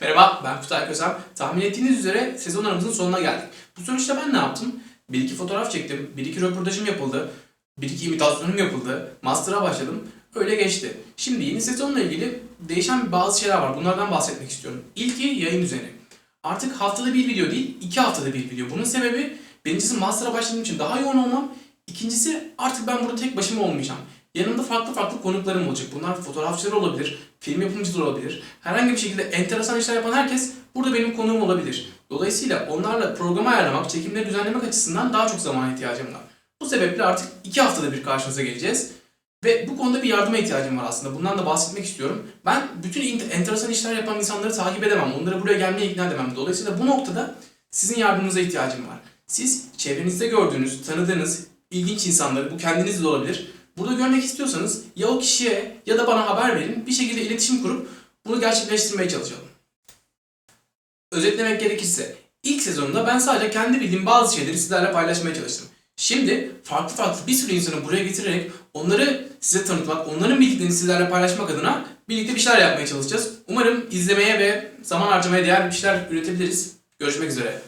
Merhaba, ben Kutay Kösem. Tahmin ettiğiniz üzere sezon aramızın sonuna geldik. Bu süreçte ben ne yaptım? Bir iki fotoğraf çektim, bir iki röportajım yapıldı, bir iki imitasyonum yapıldı, master'a başladım. Öyle geçti. Şimdi yeni sezonla ilgili değişen bazı şeyler var. Bunlardan bahsetmek istiyorum. İlki yayın düzeni. Artık haftada bir video değil, iki haftada bir video. Bunun sebebi birincisi master'a başladığım için daha yoğun olmam. İkincisi artık ben burada tek başıma olmayacağım. Yanımda farklı farklı konuklarım olacak. Bunlar fotoğrafçılar olabilir, film yapımcıları olabilir. Herhangi bir şekilde enteresan işler yapan herkes burada benim konuğum olabilir. Dolayısıyla onlarla programı ayarlamak, çekimleri düzenlemek açısından daha çok zamana ihtiyacım var. Bu sebeple artık iki haftada bir karşınıza geleceğiz. Ve bu konuda bir yardıma ihtiyacım var aslında. Bundan da bahsetmek istiyorum. Ben bütün enteresan işler yapan insanları takip edemem. Onları buraya gelmeye ikna edemem. Dolayısıyla bu noktada sizin yardımınıza ihtiyacım var. Siz çevrenizde gördüğünüz, tanıdığınız ilginç insanları, bu kendiniz de olabilir. Burada görmek istiyorsanız ya o kişiye ya da bana haber verin. Bir şekilde iletişim kurup bunu gerçekleştirmeye çalışalım. Özetlemek gerekirse ilk sezonunda ben sadece kendi bildiğim bazı şeyleri sizlerle paylaşmaya çalıştım. Şimdi farklı farklı bir sürü insanı buraya getirerek onları size tanıtmak, onların bildiklerini sizlerle paylaşmak adına birlikte bir şeyler yapmaya çalışacağız. Umarım izlemeye ve zaman harcamaya değer bir şeyler üretebiliriz. Görüşmek üzere.